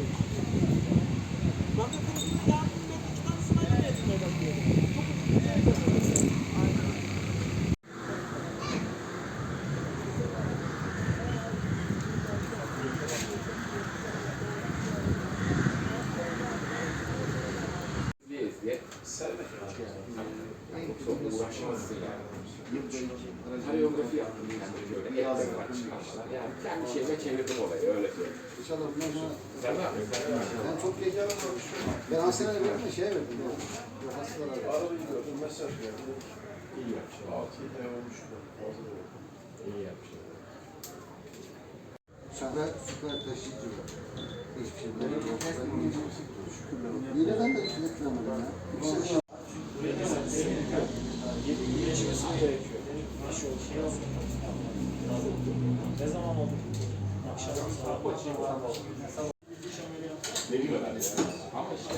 Ben de televizyonda iki. Çok Yoksa uğraşmazsın yani. Koreografi yaptım yani böyle evde var çıkmışlar. Yani kendi şeyime çevirdim olayı öyle söyleyeyim. Sen ne yapıyorsun? ben çok heyecanlı olmuşum. Ben hastaneye verdim de şey. Bu hastalara verdim. Arabayı gördüm, mesaj geldi. İyi yapmışsın. Altı yedi ay olmuş da fazla da. İyi yapmışsın. Süper, süper taşıyıcı var. Hiçbir şey böyle yok. Şükürler olsun. Hileden de yükletmedim ya. Yüksek Ne zaman oldu? Akşam Ne güzel yani. Ama işte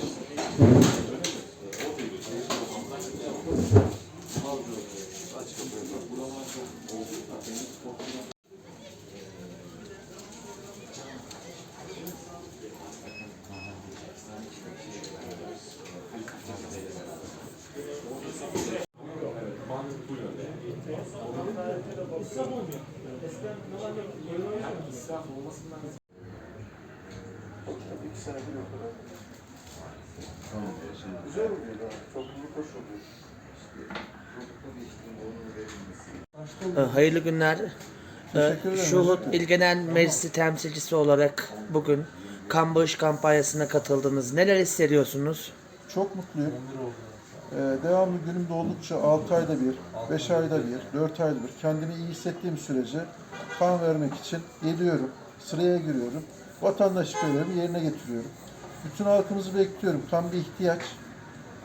İslam olmuyor. Eskiden normalde böyle oynardı. israf olmasından Tabii iki senedir yok herhalde. Güzel oluyor da, topluluk hoş oluyor. Ee, Hayırlı günler. Ee, Şuhut İl Genel Meclisi temsilcisi olarak bugün kan bağış kampanyasına katıldınız. Neler hissediyorsunuz? Çok mutluyum. Ee, devamlı günümde oldukça 6 ayda bir, 5 ayda bir, 4 ayda bir kendimi iyi hissettiğim sürece kan vermek için geliyorum, sıraya giriyorum. Vatandaş görevimi yerine getiriyorum. Bütün halkımızı bekliyorum. Kan bir ihtiyaç.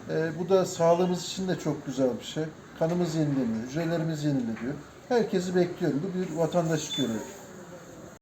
Ee, bu da sağlığımız için de çok güzel bir şey. Kanımız yenileniyor, hücrelerimiz yenileniyor. Herkesi bekliyorum. Bu bir vatandaş görevi.